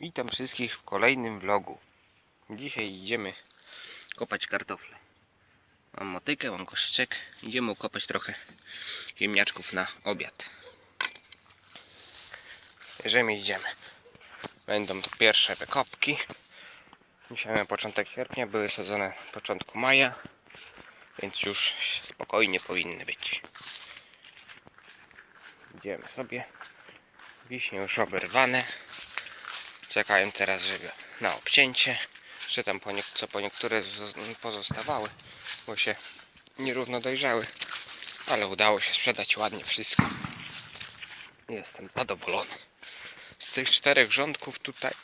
Witam wszystkich w kolejnym vlogu. Dzisiaj idziemy kopać kartofle. Mam motykę, mam koszyczek. Idziemy ukopać trochę ziemniaczków na obiad. Bierzemy idziemy. Będą to pierwsze wykopki. Dzisiaj mamy początek sierpnia, były sadzone na początku maja, więc już spokojnie powinny być. Idziemy sobie. Wiśnie już oberwane. Czekają teraz, żeby na obcięcie. Jeszcze tam po nie, co po niektóre pozostawały, bo się nierówno dojrzały. Ale udało się sprzedać ładnie wszystko. Jestem zadowolony. Z tych czterech rządków tutaj.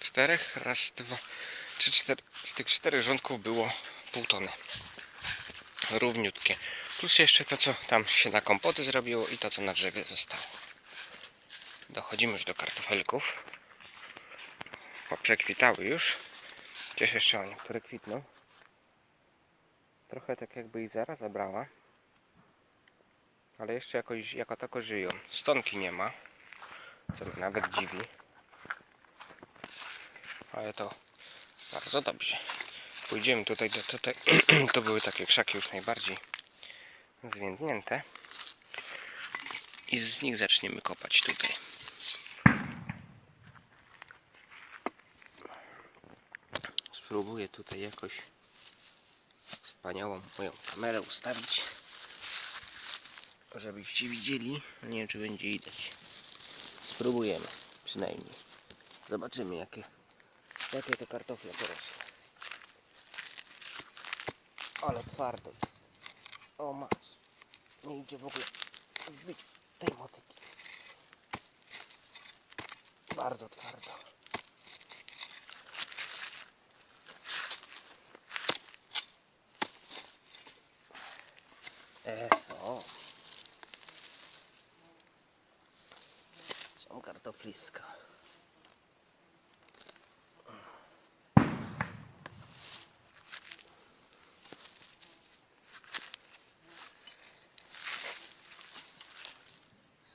Czterech? Raz, dwa, trzy, cztery. Z tych czterech rządków było pół tony. Równiutkie. Plus jeszcze to, co tam się na kompoty zrobiło i to, co na drzewie zostało. Dochodzimy już do kartofelków. Bo przekwitały już. Gdzieś jeszcze o niektóre kwitną. Trochę tak jakby i zaraz zabrała. Ale jeszcze jakoś jako tako żyją. Stonki nie ma. Co mnie nawet dziwi. Ale to bardzo dobrze. Pójdziemy tutaj do tutaj. to były takie krzaki już najbardziej zwiędnięte. I z nich zaczniemy kopać tutaj. Spróbuję tutaj jakoś wspaniałą moją kamerę ustawić, żebyście widzieli. Nie wiem, czy będzie widać. Spróbujemy, przynajmniej. Zobaczymy, jakie, jakie te kartofle porosły. Ale twardo jest. O, masz. Nie idzie w ogóle wbić tej motyki. Bardzo twardo. Eso. Są kartofliska.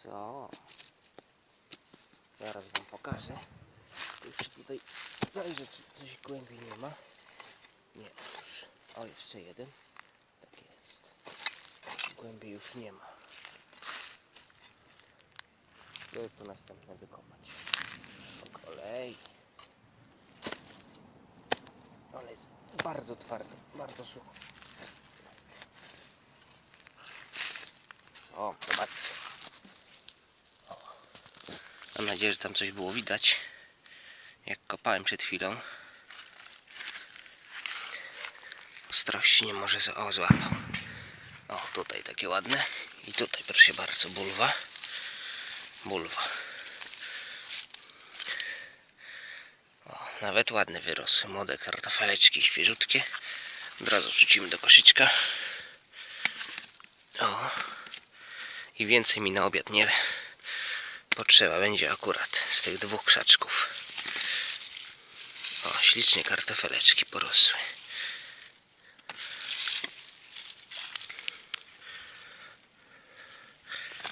Co? Zaraz wam pokażę. Jeszcze tutaj zajrzę, czy coś głębiej nie ma. Nie, już. O, jeszcze jeden. Głębiej już nie ma. Gdzie tu następne wykopać? Po kolei. Ale jest bardzo twardo, bardzo sucho. Co? Zobaczcie. Mam nadzieję, że tam coś było widać. Jak kopałem przed chwilą. Ostrości nie może... za- O, złapał. O, tutaj takie ładne. I tutaj proszę bardzo, bulwa. Bulwa. O, nawet ładne wyrosły. Młode kartofeleczki, świeżutkie. Od razu rzucimy do koszyczka. O. I więcej mi na obiad nie potrzeba będzie akurat z tych dwóch krzaczków. O, ślicznie kartofeleczki porosły.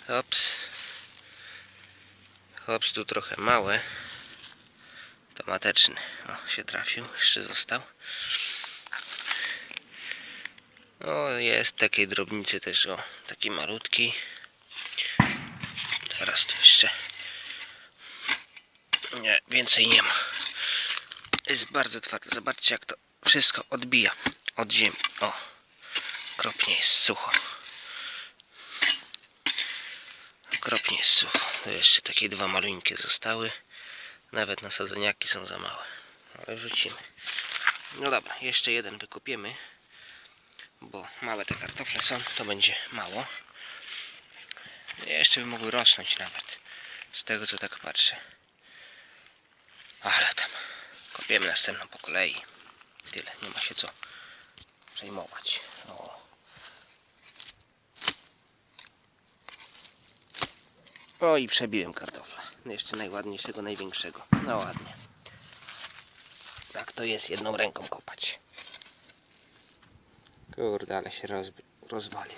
Hops. Hops tu trochę małe. Tomateczny. O, się trafił. Jeszcze został. O, jest takiej drobnicy też. O, taki malutki. Teraz tu jeszcze. Nie, więcej nie ma. Jest bardzo twarde. Zobaczcie jak to wszystko odbija od ziemi. O, okropnie jest sucho. Okropnie jeszcze takie dwa maluńkie zostały. Nawet nasadzeniaki są za małe. Ale rzucimy. No dobra, jeszcze jeden wykopiemy. Bo małe te kartofle są, to będzie mało. Jeszcze by mogły rosnąć nawet. Z tego co tak patrzę. Ale tam. Kopiemy następną po kolei. Tyle, nie ma się co przejmować. O. I przebiłem kartofla. No jeszcze najładniejszego, największego. No ładnie. Tak to jest jedną ręką kopać. Kurde, ale się rozbi- rozwalił.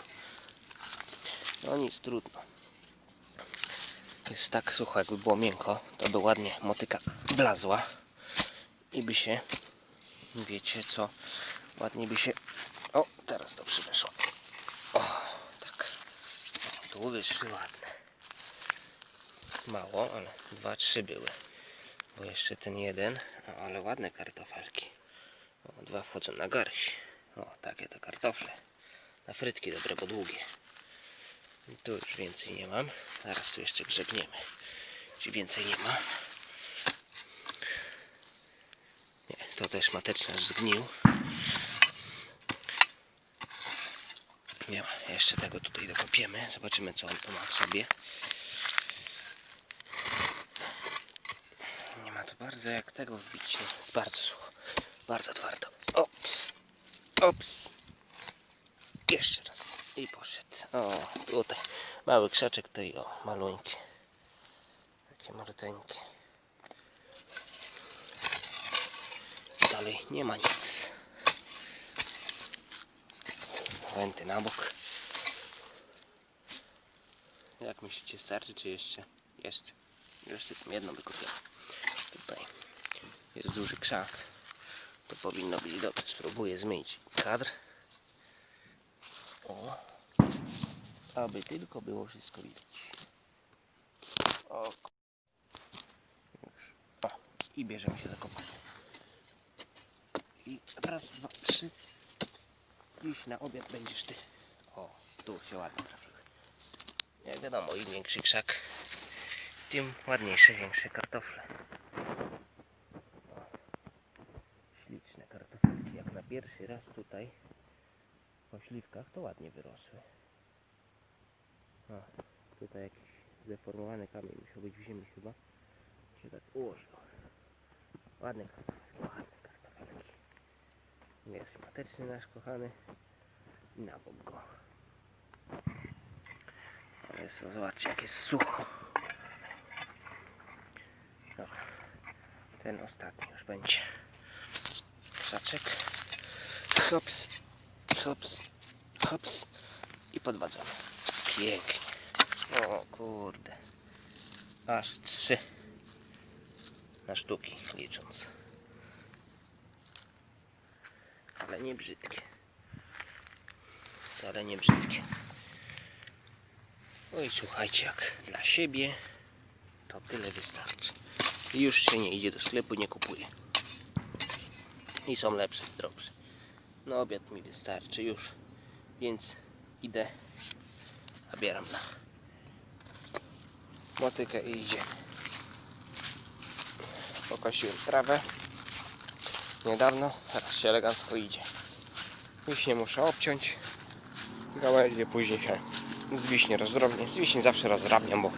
No nic, trudno. jest tak sucho, jakby było miękko, to by ładnie motyka wlazła i by się, wiecie co, ładnie by się, o, teraz dobrze weszło. O, tak. Tu wyszły ładne. Mało, ale dwa, trzy były. Bo jeszcze ten jeden, o, ale ładne kartofelki. O, dwa wchodzą na garść. O, takie to kartofle. Na frytki dobre, bo długie. I Tu już więcej nie mam. Zaraz tu jeszcze grzebniemy. Czy więcej nie ma? Nie, to też mateczny zgnił. Nie ma. Jeszcze tego tutaj dokopiemy. Zobaczymy co on tu ma w sobie. Bardzo jak tego wbić. No, jest bardzo sucho. Bardzo twardo. Ops. Ops. Jeszcze raz. I poszedł. O, tutaj. Mały krzaczek to i o, maluńki. Takie maluteńkie. Dalej nie ma nic. Węty na bok. Jak myślicie, starczy czy jeszcze? Jest. Jeszcze tam jedno wykupię. Tutaj jest duży krzak. To powinno być dobrze. Spróbuję zmienić kadr. O. Aby tylko było wszystko widać. O. Już. O. I bierzemy się za kopanie. I raz, dwa, trzy. Dziś na obiad będziesz ty. O, tu się ładnie trafiły. Jak wiadomo, im większy krzak, tym ładniejsze, większe kartofle. Śliczne kartofelki. Jak na pierwszy raz tutaj po śliwkach to ładnie wyrosły. Tutaj jakiś zdeformowany kamień musiał być w ziemi chyba. Się tak ułożył. Ładne kartofelki, ładne kartofelki. Jest mateczny nasz kochany. I na bok go. Ale zobaczcie jak jest sucho. Ten ostatni już będzie. Krzaczek. Hops. Hops. Hops. I podwadzamy. Pięknie. O kurde. Aż trzy. Na sztuki licząc. Ale nie brzydkie. Ale nie brzydkie. Oj, słuchajcie, jak dla siebie to tyle wystarczy. I już się nie idzie do sklepu, nie kupuje. I są lepsze, zdrowsze. No obiad mi wystarczy już, więc idę, zabieram na motykę i idziemy. Pokosiłem trawę niedawno, teraz się elegancko idzie. Wiśnie muszę obciąć, gałęzie później się z wiśnie rozdrobnię. Z wiśni zawsze rozdrabniam, bo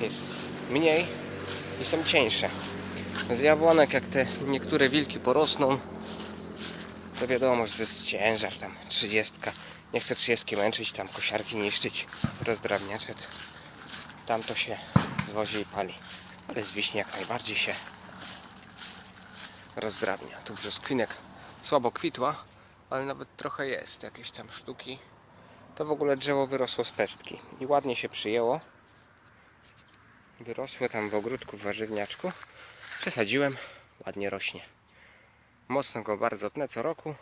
jest mniej i są cieńsze. Z jabłonek jak te niektóre wilki porosną, to wiadomo, że to jest ciężar tam 30. Nie chcę 30 męczyć, tam kosiarki niszczyć, rozdrabniacze. Tam to się zwozi i pali. Ale z wiśni jak najbardziej się rozdrabnia. Tu brzoskwinek słabo kwitła, ale nawet trochę jest. Jakieś tam sztuki. To w ogóle drzewo wyrosło z pestki i ładnie się przyjęło. Wyrosło tam w ogródku w warzywniaczku. Przesadziłem, ładnie rośnie. Mocno go bardzo tnę co roku,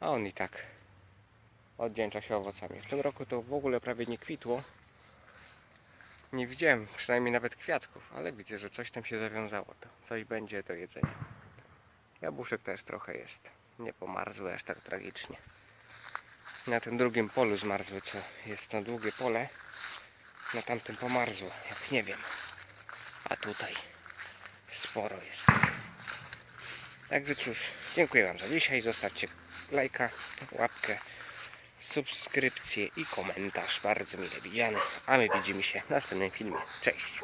a on i tak oddzięcza się owocami. W tym roku to w ogóle prawie nie kwitło. Nie widziałem przynajmniej nawet kwiatków, ale widzę, że coś tam się zawiązało. To coś będzie do jedzenia. Jabłuszek też trochę jest. Nie pomarzły aż tak tragicznie. Na tym drugim polu zmarzły, co jest na długie pole. Na tamtym pomarzło, jak nie wiem. A tutaj sporo jest. Także cóż, dziękuję Wam za dzisiaj. Zostawcie lajka, łapkę, subskrypcję i komentarz. Bardzo mile widziany. A my widzimy się w następnym filmie. Cześć!